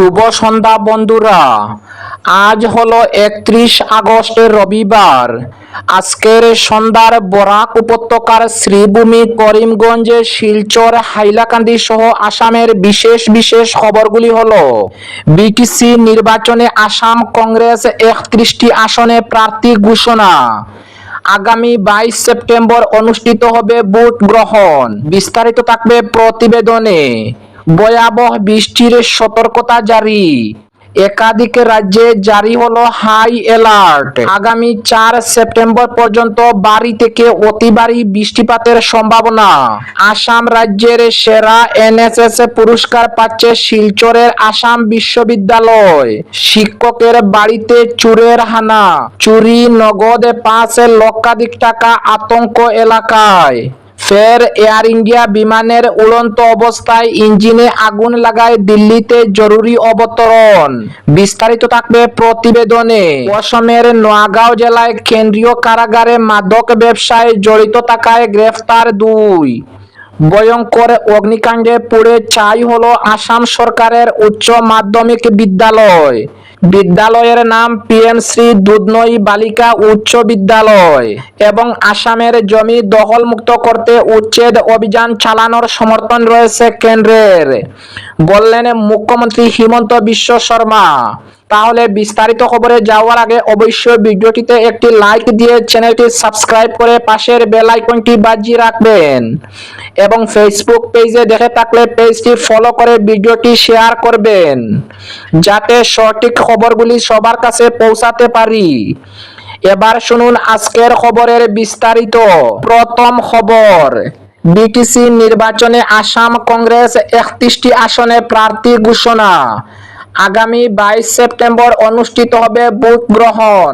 শুভ সন্ধ্যা বন্ধুরা। আজ হলো একত্রিশ আগস্টের রবিবার। আজকের সন্ধ্যার বরাক উপত্যকার শ্রীভূমি করিমগঞ্জে, শিলচর, হাইলাকান্দি সহ আসামের বিশেষ বিশেষ খবরগুলি হল, বিটিসি নির্বাচনে আসাম কংগ্রেস একত্রিশটি আসনে প্রার্থী ঘোষণা। আগামী বাইশ সেপ্টেম্বর অনুষ্ঠিত হবে ভোট গ্রহণ। বিস্তারিত থাকবে প্রতিবেদনে। ভয়াবহ বৃষ্টির সতর্কতা জারি। একাধিক রাজ্যে জারি হলো হাই অ্যালার্ট। আগামী চার সেপ্টেম্বর পর্যন্ত বাড়ি থেকে অতি বৃষ্টিপাতের সম্ভাবনা। আসাম রাজ্যের সেরা এনএসএস পুরস্কার পাচ্ছে শিলচরের আসাম বিশ্ববিদ্যালয়। শিক্ষকের বাড়িতে চুরের হানা। চুরি, নগদ, পাঁচ লক্ষাধিক টাকা আতঙ্ক এলাকায়। ফের এয়ার ইন্ডিয়া বিমানের উড়ন্ত অবস্থায় ইঞ্জিনে আগুন লাগায় দিল্লিতে জরুরি অবতরণ। বিস্তারিত থাকবে প্রতিবেদনে। অসমের নোয়াগাঁও জেলায় কেন্দ্রীয় কারাগারে মাদক ব্যবসায় জড়িত থাকায় গ্রেফতার দুই। ভয়ঙ্কর অগ্নিকাণ্ডে পুড়ে ছাই হলো আসাম সরকারের উচ্চ মাধ্যমিক বিদ্যালয়। বিদ্যালয়ের নাম শ্রী দুধনই বালিকা উচ্চ বিদ্যালয় এবং আসামের জমি দখলমুক্ত করতে উচ্ছেদ অভিযান চালানোর সমর্থন রয়েছে কেন্দ্রের। বললেন মুখ্যমন্ত্রী হিমন্ত বিশ্ব শর্মা। তাহলে বিস্তারিত খবরে যাওয়ার আগে অবশ্যই ভিডিওটিতে একটি লাইক দিয়ে চ্যানেলটি সাবস্ক্রাইব করে পাশের বেল আইকনটি বাজিয়ে রাখবেন। এবং ফেসবুক পেজে দেখে থাকলে পেজটি ফলো করে ভিডিওটি শেয়ার করবেন, যাতে সঠিক খবরগুলি সবার কাছে পৌঁছাতে পারি। এবার শুনুন আজকের খবরের বিস্তারিত। প্রথম খবর বিটিসি নির্বাচনে আসাম কংগ্রেস একত্রিশটি আসনে প্রার্থী ঘোষণা। আগামী বাইশ সেপ্টেম্বর অনুষ্ঠিত হবে ভোট গ্রহণ।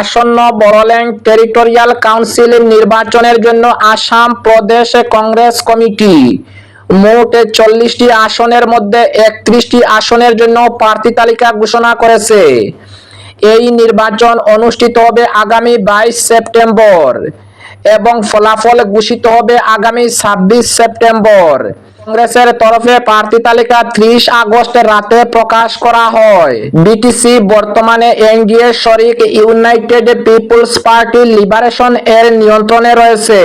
আসন্ন বড়োল্যান্ড টেরিটোরিয়াল কাউন্সিল নির্বাচনের জন্য আসাম প্রদেশ কংগ্রেস কমিটি। মোট চল্লিশটি আসনের মধ্যে একত্রিশটি আসনের জন্য প্রার্থী তালিকা ঘোষণা করেছে। এই নির্বাচন অনুষ্ঠিত হবে আগামী বাইশ সেপ্টেম্বর এবং ফলাফল ঘোষিত হবে আগামী ছাব্বিশ সেপ্টেম্বর। কংগ্রেসের তরফে প্রার্থী তালিকা ত্রিশ আগস্ট রাতে প্রকাশ করা হয়। বিটিসি বর্তমানে এনডিএ শরিক ইউনাইটেড পিপলস পার্টি লিবারেশন এর নিয়ন্ত্রণে রয়েছে,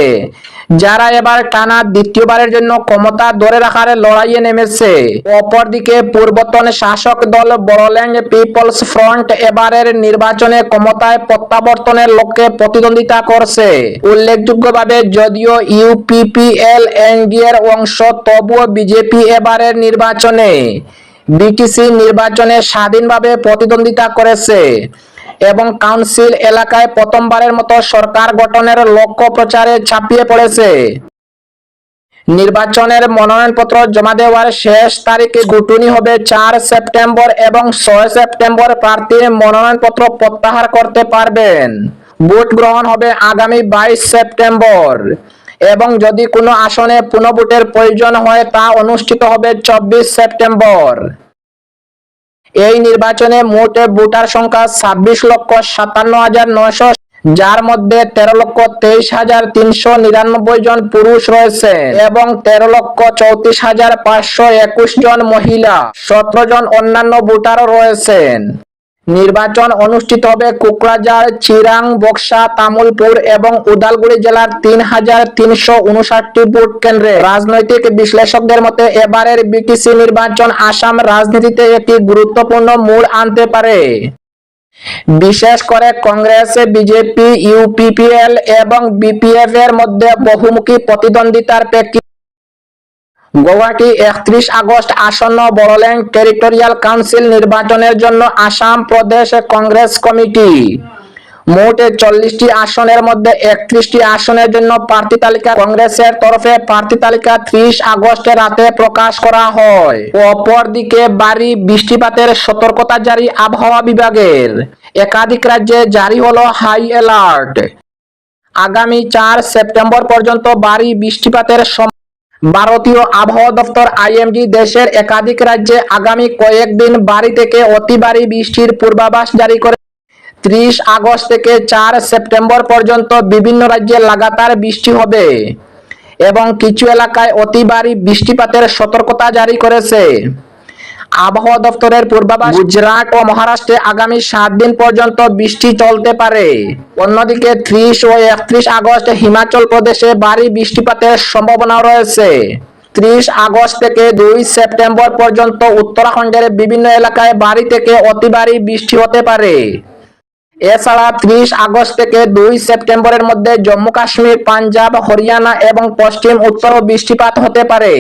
যারা এবার টানা দ্বিতীয়বারের জন্য ক্ষমতা ধরে রাখার লড়াইয়ে নেমেছে। অপরদিকে পূর্বতন শাসক দল বড়োল্যান্ড পিপলস ফ্রন্ট এবারের নির্বাচনে ক্ষমতায় প্রত্যাবর্তনের লক্ষ্যে প্রতিদ্বন্দ্বিতা করছে। উল্লেখযোগ্যভাবে যদিও ইউপিপিএল এনডিএর অংশ তবুও বিজেপি এবারের নির্বাচনে বিটিসি নির্বাচনে স্বাধীনভাবে প্রতিদ্বন্দ্বিতা করেছে এবং কাউন্সিল এলাকায় প্রথমবারের মতো সরকার গঠনের লক্ষ্য প্রচারে ছাপিয়ে পড়েছে। নির্বাচনের মনোনয়নপত্র জমা দেওয়ার শেষ তারিখে গুটুনি হবে চার সেপ্টেম্বর এবং ছয় সেপ্টেম্বর প্রার্থীর মনোনয়নপত্র প্রত্যাহার করতে পারবেন। ভোট গ্রহণ হবে আগামী বাইশ সেপ্টেম্বর। এবং যদি কোনো আসনে পুনঃভোটের প্রয়োজন হয়, তা অনুষ্ঠিত হবে চব্বিশ সেপ্টেম্বর। এই নির্বাচনে মোট ভোটার সংখ্যা ছাব্বিশ লক্ষ সাতান্ন হাজার নয়শো, যার মধ্যে তেরো লক্ষ তেইশ হাজার তিনশো নিরানব্বই জন পুরুষ রয়েছে এবং তেরো লক্ষ চৌত্রিশ হাজার পাঁচশো একুশ জন মহিলা। সতেরো জন অন্যান্য ভোটারও রয়েছেন। নির্বাচন অনুষ্ঠিত হবে কোকরাঝাড়, চিরাং, বক্সা, তামুলপুর এবং উদালগুড়ি জেলার তিন হাজার তিনশো ভোট কেন্দ্রে। রাজনৈতিক বিশ্লেষকদের মতে, এবারের বিটিসি নির্বাচন আসাম রাজনীতিতে একটি গুরুত্বপূর্ণ মোড় আনতে পারে। বিশেষ করে কংগ্রেস, বিজেপি ইউপিপিএল এবং বিপিএফ এর মধ্যে বহুমুখী প্রতিদ্বন্দ্বিতার প্রেক্ষিতে গৌহাটি একত্রিশ আগস্ট আসন্ন বড়োল্যান্ড টেরিটোরিয়াল কাউন্সিল নির্বাচনের জন্য আসাম প্রদেশ কংগ্রেস কমিটি। মোট চল্লিশটি আসনের মধ্যে একত্রিশটি আসনের জন্য প্রার্থী তালিকা কংগ্রেসের তরফে প্রার্থী তালিকা ত্রিশ আগস্টের রাতে প্রকাশ করা হয়। অপরদিকে বাড়ি বৃষ্টিপাতের সতর্কতা জারি আবহাওয়া বিভাগের। একাধিক রাজ্যে জারি হলো হাই অ্যালার্ট। আগামী চার সেপ্টেম্বর পর্যন্ত বাড়ি বৃষ্টিপাতের ভারতীয় আবহাওয়া দপ্তর আইএমডি দেশের একাধিক রাজ্যে আগামী কয়েকদিন বাড়ি থেকে অতি বৃষ্টির পূর্বাভাস জারি করে। ত্রিশ আগস্ট থেকে চার সেপ্টেম্বর পর্যন্ত বিভিন্ন রাজ্যে লাগাতার বৃষ্টি হবে এবং কিছু এলাকায় অতি ভারী বৃষ্টিপাতের সতর্কতা জারি করেছে। আবহাওয়া দপ্তরের পূর্বাভাস, গুজরাট ও মহারাষ্ট্রে আগামী সাত দিন পর্যন্ত বৃষ্টি চলতে পারে। অন্যদিকে ত্রিশ ও একত্রিশ আগস্ট হিমাচল প্রদেশে ভারী বৃষ্টিপাতের সম্ভাবনা রয়েছে। ত্রিশ আগস্ট থেকে দুই সেপ্টেম্বর পর্যন্ত উত্তরাখণ্ডের বিভিন্ন এলাকায় বাড়ি থেকে অতি ভারী বৃষ্টি হতে পারে। এছাড়া ত্রিশ আগস্ট থেকে দুই সেপ্টেম্বরের মধ্যে জম্মু কাশ্মীর, পাঞ্জাব, হরিয়ানা এবং পশ্চিম উত্তর বৃষ্টিপাত হতে পারে।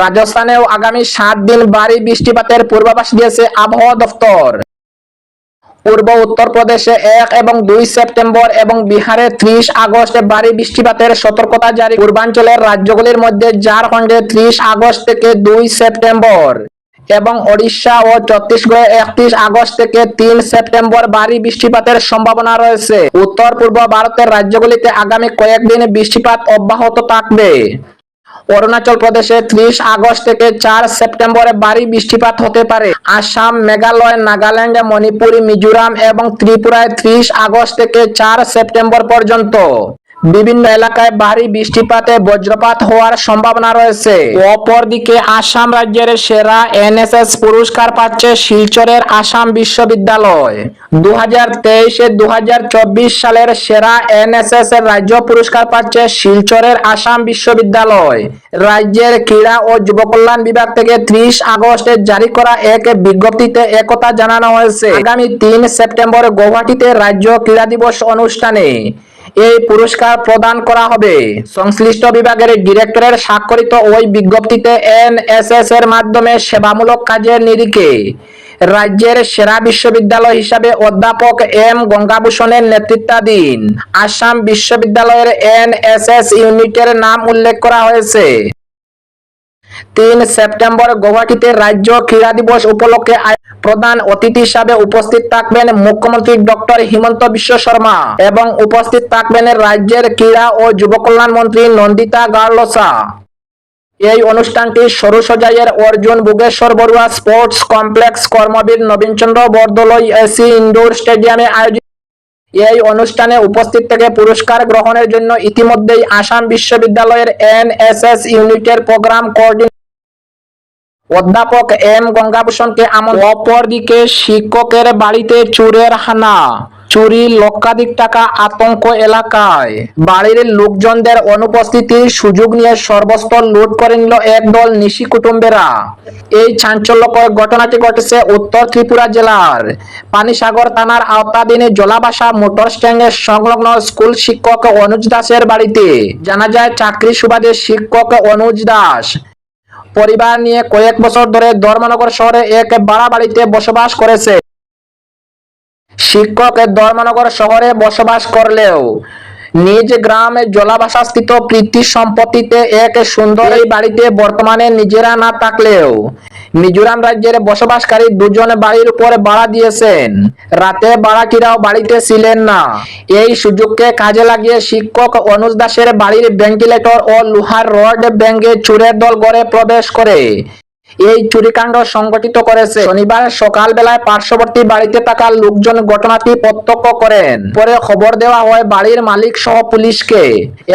রাজস্থানেও আগামী সাত দিন ভারী বৃষ্টিপাতের পূর্বাভাস দিয়েছে আবহাওয়া দফতর। পূর্ব উত্তরপ্রদেশে এক এবং দুই সেপ্টেম্বর এবং বিহারে ত্রিশ আগস্টে ভারী বৃষ্টিপাতের সতর্কতা জারি পূর্বাঞ্চলের রাজ্যগুলির মধ্যে ঝাড়খণ্ডে ত্রিশ আগস্ট থেকে দুই সেপ্টেম্বর এবং ওড়িশা ও ছত্তিশগড়ে একত্রিশ আগস্ট থেকে তিন সেপ্টেম্বর ভারী বৃষ্টিপাতের সম্ভাবনা রয়েছে। উত্তর পূর্ব ভারতের রাজ্যগুলিতে আগামী কয়েকদিন বৃষ্টিপাত অব্যাহত থাকবে। অরুণাচল প্রদেশে ত্রিশ আগস্ট থেকে চার সেপ্টেম্বরে ভারী বৃষ্টিপাত হতে পারে। আসাম, মেঘালয়, নাগাল্যান্ড, মণিপুর, মিজোরাম এবং ত্রিপুরায় ত্রিশ আগস্ট থেকে চার সেপ্টেম্বর পর্যন্ত। বিভিন্ন এলাকায় ভারী বৃষ্টিপাতে বজ্রপাত হওয়ার সম্ভাবনা রয়েছে। অপরদিকে আসাম রাজ্যের সেরা এনএসএস পুরস্কার পাচ্ছে শিলচরের আসাম বিশ্ববিদ্যালয়। দু হাজার তেইশে দু হাজার চব্বিশ সালের সেরা এনএসএস এর রাজ্য পুরস্কার পাচ্ছে শিলচরের আসাম বিশ্ববিদ্যালয়। রাজ্যের ক্রীড়া ও যুব কল্যাণ বিভাগ থেকে ত্রিশ আগস্টে জারি করা এক বিজ্ঞপ্তিতে একথা জানানো হয়েছে। আগামী তিন সেপ্টেম্বর গৌহাটিতে রাজ্য ক্রীড়া দিবস অনুষ্ঠানে এই পুরস্কার প্রদান করা হবে। সংশ্লিষ্ট বিভাগের ডিরেক্টরের স্বাক্ষরিত ওই বিজ্ঞপ্তিতে এনএসএস এর মাধ্যমে সেবামূলক কাজের নিরিখে রাজ্যের সেরা বিশ্ববিদ্যালয় হিসাবে অধ্যাপক এম. গঙ্গাভূষণের নেতৃত্বাধীন আসাম বিশ্ববিদ্যালয়ের এনএসএস ইউনিটের নাম উল্লেখ করা হয়েছে। তিন সেপ্টেম্বর গৌহাটিতে রাজ্য ক্রীড়া দিবস উপলক্ষে প্রধান অতিথি হিসাবে উপস্থিত থাকবেন মুখ্যমন্ত্রী ডক্টর হিমন্ত বিশ্ব শর্মা এবং উপস্থিত থাকবেন রাজ্যের ক্রীড়া ও যুব কল্যাণ মন্ত্রী নন্দিতা গার্লসা। এই অনুষ্ঠানটি সরুসজাইয়ের Arjun বুগেশ্বর Baruah sports complex Karmabir Nabinchandra Bordoloi AC indoor স্টেডিয়ামে আয়োজিত। এই অনুষ্ঠানে উপস্থিত থেকে পুরস্কার গ্রহণের জন্য ইতিমধ্যেই আসাম বিশ্ববিদ্যালয়ের এনএসএস ইউনিটের প্রোগ্রাম কোঅর্ডিনেটর অধ্যাপক এম গঙ্গাভূষণকে আমন্ত্রণ অপরদিকে শিক্ষকের বাড়িতে চুরের হানা। চুরি, লক্ষাধিক টাকা আতঙ্ক এলাকায়। বাড়ির লোকজনদের অনুপস্থিতির সুযোগ নিয়ে সর্বস্তর লুট করে নিল একদল নিশি কুটুম্বেরা। এই চাঞ্চল্যকর ঘটনাটি ঘটেছে উত্তর ত্রিপুরা জেলার পানিসাগর থানার আওতাধীনে জলাবাসা মোটর স্ট্যান্ডের সংলগ্ন স্কুল শিক্ষক অনুজ দাসের বাড়িতে। জানা যায়, চাকরি সুবাদে শিক্ষক অনুজ দাস পরিবার নিয়ে কয়েক বছর ধরে ধর্মনগর শহরে এক ভাড়া বাড়িতে বসবাস করেছে। শিক্ষক ধর্মনগর শহরে বসবাস করলেও নিজ গ্রামে জলাভাষাস্থিত প্রীতি সম্পত্তিতে এক সুন্দর এই বাড়িতে বর্তমানে নিজেরা না থাকলেও মিজোরাম রাজ্যের বসবাসকারী দুজন বাড়ির উপরে বাড়া দিয়েছেন। রাতে বাড়াটিরাও বাড়িতে ছিলেন না। এই সুযোগকে কাজে লাগিয়ে শিক্ষক অনুজ দাসের বাড়ির ভেন্টিলেটর ও লোহার রড ব্যাঙ্গে চুরের দল গড়ে প্রবেশ করে। এই চুরিকাণ্ড সংগঠিত করেছে। শনিবার সকালবেলায় পার্শ্ববর্তী বাড়িতে থাকা লোকজন ঘটনাটি প্রত্যক্ষ করেন। পরে খবর দেওয়া হয়, বাড়ির মালিক সহ পুলিশকে।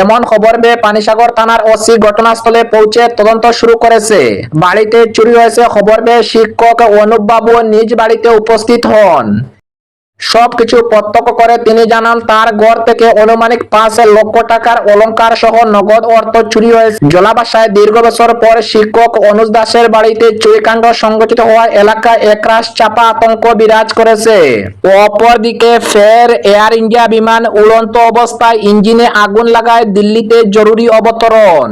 এমন খবর পেয়ে পানিসাগর থানার ওসি ঘটনাস্থলে পৌঁছে তদন্ত শুরু করেছে। বাড়িতে চুরি হয়েছে খবর পেয়ে শিক্ষক অনুপ বাবু নিজ বাড়িতে উপস্থিত হন। সবকিছু প্রত্যক্ষ করে তিনি জানান, তার ঘর থেকে অনুমানিক পাঁচ লক্ষ টাকার অলঙ্কার সহ নগদ অর্থ চুরি হয়েছে। জলাবাসায় দীর্ঘ বছর পর শিক্ষক অনুজ দাসের বাড়িতে চুরিকাণ্ড সংগঠিত হওয়ায় এলাকায় একরাশ চাপা আতঙ্ক বিরাজ করেছে। অপরদিকে ফের এয়ার ইন্ডিয়া বিমান উড়ন্ত অবস্থায় ইঞ্জিনে আগুন লাগায় দিল্লিতে জরুরি অবতরণ।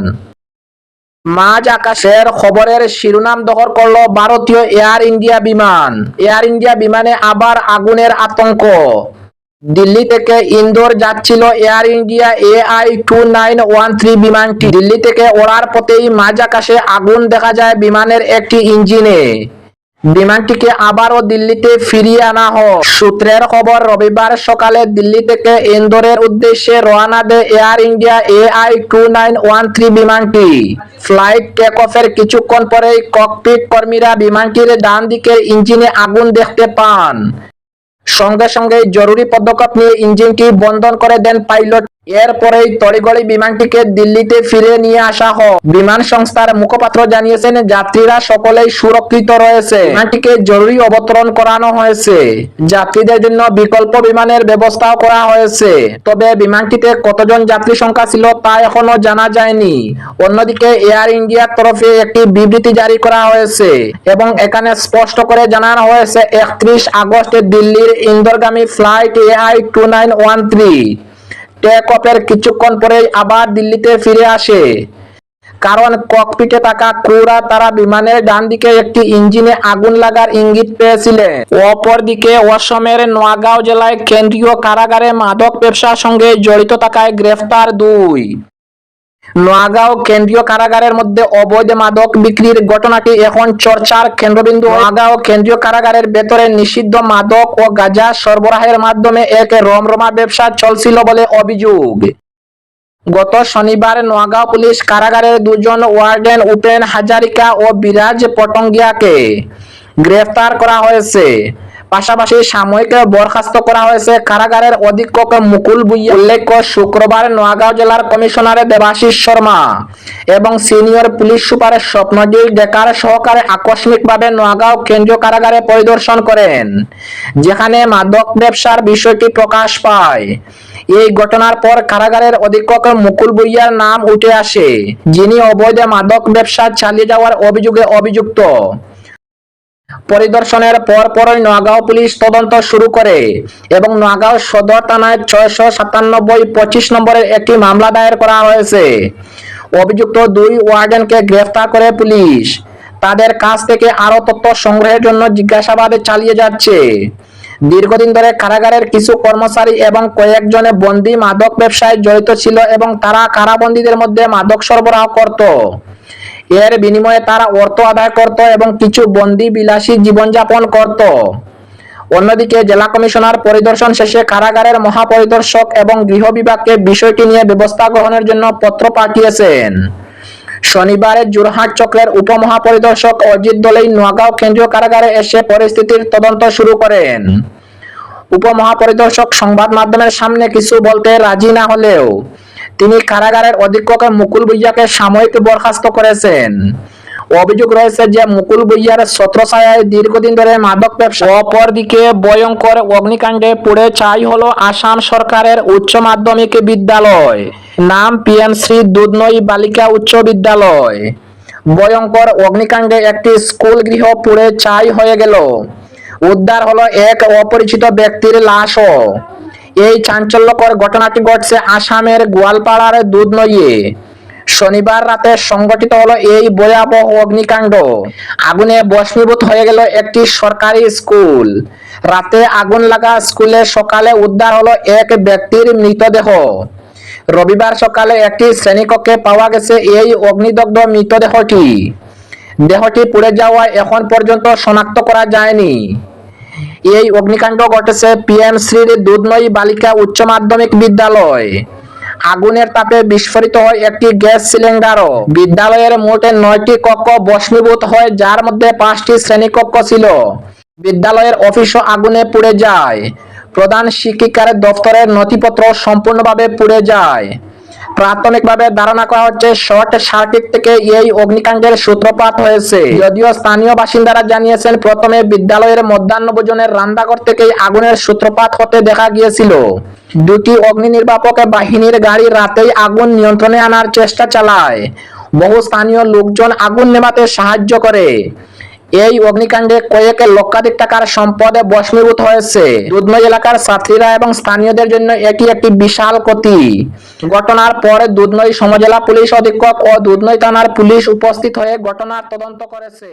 মাঝ আকাশের খবরের শিরোনাম দখল করল ভারতীয় এয়ার ইন্ডিয়া বিমান। এয়ার ইন্ডিয়া বিমানে আবার আগুনের আতঙ্ক। দিল্লি থেকে ইন্দোর যাচ্ছিল Air India A I two nine one three বিমানটি। দিল্লি থেকে ওড়ার পথেই মাঝ আকাশে আগুন দেখা যায় বিমানের একটি ইঞ্জিনে। বিমানটিকে আবারও দিল্লিতে ফিরিয়ে আনা হয় সূত্রের খবর, রবিবার সকালে দিল্লি থেকে ইন্দোরের উদ্দেশ্যে রওনা দেয় Air India AI two nine one three বিমানটি। ফ্লাইট টেক অফের কিছুক্ষণ পরেই ককপিট কর্মীরা বিমানটির ডান দিকের ইঞ্জিনে আগুন দেখতে পান। সঙ্গে সঙ্গে জরুরি পদক্ষেপ নিয়ে ইঞ্জিনটি বন্ধন করে দেন পাইলট এরপরেই তড়িগড়ি বিমানটিকে দিল্লিতে ফিরে নিয়ে আসা হয়। বিমান সংস্থার মুখপাত্র জানিয়েছেন, যাত্রীরা সকলেই সুরক্ষিত রয়েছে। বিমানটিকে জরুরি অবতরণ করানো হয়েছে। যাত্রীদের জন্য বিকল্প বিমানের ব্যবস্থাও করা হয়েছে। তবে বিমানটিতে কতজন যাত্রী সংখ্যা ছিল তা এখনও জানা যায়নি। অন্যদিকে এয়ার ইন্ডিয়ার তরফে একটি বিবৃতি জারি করা হয়েছে এবং এখানে স্পষ্ট করে জানানো হয়েছে, একত্রিশ আগস্ট দিল্লির ইন্দোরগামী flight AI two nine one three take অফের কিছুক্ষণ পরেই আবার দিল্লিতে ফিরে আসে। কারণ ককপিটে থাকা ক্রুরা তারা বিমানের ডান দিকে একটি ইঞ্জিনে আগুন লাগার ইঙ্গিত পেয়েছিলেন। অপরদিকে অসমের নোয়াগাঁও জেলায় কেন্দ্রীয় কারাগারে মাদক ব্যবসার সঙ্গে জড়িত থাকায় গ্রেফতার দুই। নোয়াগাঁও কেন্দ্রীয় কারাগারের মধ্যে অবৈধ মাদক বিক্রির ঘটনাটি এখন চর্চার কেন্দ্রবিন্দু। নোয়াগাঁও কেন্দ্রীয় কারাগারের ভেতরে নিষিদ্ধ মাদক ও গাঁজা সরবরাহের মাধ্যমে এক রমরমা ব্যবসা চলছিল বলে অভিযোগ। গত শনিবার নোয়াগাঁও পুলিশ কারাগারের দুজন ওয়ার্ডেন উপেন হাজারিকা ও বিরাজ পটঙ্গিয়াকে গ্রেফতার করা হয়েছে। পাশাপাশি সাময়িক বরখাস্ত করা হয়েছে কারাগারের অধীক্ষক মুকুল বুইয়া উল্লেখ্য, শুক্রবার নোয়াগাঁও জেলার কমিশনার দেবাশিস শর্মা এবং সিনিয়র পুলিশ সুপার স্বপ্নজিৎ ডেকার সহকারে আকস্মিকভাবে নোয়াগাঁও কেন্দ্রীয় কারাগারে পরিদর্শন করেন, যেখানে মাদক ব্যবসার বিষয়টি প্রকাশ পায়। এই ঘটনার পর কারাগারের অধীক্ষক মুকুল বুইয়ার নাম উঠে আসে, যিনি অবৈধ মাদক ব্যবসা চালিয়ে যাওয়ার অভিযোগে অভিযুক্ত। পরিদর্শনের পর পরই নোয়াগাঁও পুলিশ তদন্ত শুরু করে এবং নোয়াগাঁও সদর থানায় ছয়শো সাতানব্বই পঁচিশ নম্বরের একটি মামলা দায়ের করা হয়েছে। অভিযুক্ত দুই ওয়ার্ডেনকে গ্রেফতার করে পুলিশ। তাদের কাছ থেকে আরও তথ্য সংগ্রহের জন্য জিজ্ঞাসাবাদে চালিয়ে যাচ্ছে। দীর্ঘদিন ধরে কারাগারের কিছু কর্মচারী এবং কয়েকজনে বন্দি মাদক ব্যবসায় জড়িত ছিল এবং তারা কারাবন্দীদের মধ্যে মাদক সরবরাহ করত। এর বিনিময়ে তারা অর্থ আদায় করত এবং কিছু বন্দি বিলাসী জীবনযাপন করত। অন্যদিকে জেলা কমিশনার পরিদর্শন শেষে কারাগারের মহাপরিদর্শক এবং গৃহ বিভাগকে বিষয়টি নিয়ে ব্যবস্থা গ্রহণের জন্য পত্র পাঠিয়েছেন। শনিবারে জোরহাট চক্রের উপমহাপরিদর্শক অজিত দলেই নোয়াগাঁও কেন্দ্রীয় কারাগারে এসে পরিস্থিতির তদন্ত শুরু করেন। উপমহাপরিদর্শক সংবাদ মাধ্যমের সামনে কিছু বলতে রাজি না হলেও তিনি কারাগারের অধীক্ষক মুকুল ভুইয়াকে সাময়িক বরখাস্ত করেছেন। অভিযোগ রয়েছে যে মুকুল ভুইয়ার ছত্রছায়ায় দীর্ঘদিন ধরে মাদক ব্যবসা। অপরদিকে ভয়ঙ্কর অগ্নিকাণ্ডে পুড়ে ছাই হলো আসাম সরকারের উচ্চ মাধ্যমিক বিদ্যালয়, নাম পিএমশ্রী দুধনই বালিকা উচ্চ বিদ্যালয়। ভয়ঙ্কর অগ্নিকাণ্ডে একটি স্কুল গৃহ পুড়ে ছাই হয়ে গেল। উদ্ধার হলো এক অপরিচিত ব্যক্তির লাশও। এই চাঞ্চল্যকর ঘটনাটি ঘটছে আসামের গোয়ালপাড়ার দুধ নইয়ে শনিবার রাতে সংগঠিত হলো এই ভয়াবহ অগ্নিকাণ্ড। আগুনে বস্মীভূত হয়ে গেল একটি সরকারি স্কুল। রাতে আগুন লাগা স্কুলে সকালে উদ্ধার হলো এক ব্যক্তির মৃতদেহ। রবিবার সকালে একটি শ্রেণীকক্ষে পাওয়া গেছে এই অগ্নিদগ্ধ মৃতদেহটি। দেহটি পুড়ে যাওয়ায় এখন পর্যন্ত শনাক্ত করা যায়নি। এই অগ্নিকাণ্ড ঘটেছে পিএম শ্রীর দুধনই বালিকা উচ্চ মাধ্যমিক বিদ্যালয়। আগুনের তাপে বিস্ফোরিত হয় একটি গ্যাস সিলিন্ডারও বিদ্যালয়ের মোটে নয়টি কক্ষ ভস্মীভূত হয়, যার মধ্যে পাঁচটি শ্রেণীকক্ষ ছিল। বিদ্যালয়ের অফিসও আগুনে পুড়ে যায়। প্রধান শিক্ষিকার দপ্তরের নথিপত্র সম্পূর্ণভাবে পুড়ে যায়। প্রাথমিকভাবে ধারণা করা হচ্ছে শর্ট সার্কিট থেকে এই অগ্নিকাণ্ডের সূত্রপাত হয়েছে। যদিও স্থানীয় বাসিন্দারা জানিয়েছেন, প্রথমে বিদ্যালয়ের মধ্যাহ্নভোজনের রান্নাঘর থেকেই আগুনের সূত্রপাত হতে দেখা গিয়েছিল। দুটি অগ্নি নির্বাপক বাহিনীর গাড়ি রাতেই আগুন নিয়ন্ত্রণে আনার চেষ্টা চালায়। বহু স্থানীয় লোকজন আগুন নেভাতে সাহায্য করে। এই অগ্নিকাণ্ডে কয়েক লক্ষাধিক টাকার সম্পদে বসমীভূত হয়েছে। দুধময় এলাকার ছাত্রীরা এবং স্থানীয়দের জন্য এটি একটি বিশাল ক্ষতি। ঘটনার পরে দুধময় সমজেলা পুলিশ অধীক্ষক ও দুধময় থানার পুলিশ উপস্থিত হয়ে ঘটনার তদন্ত করেছে।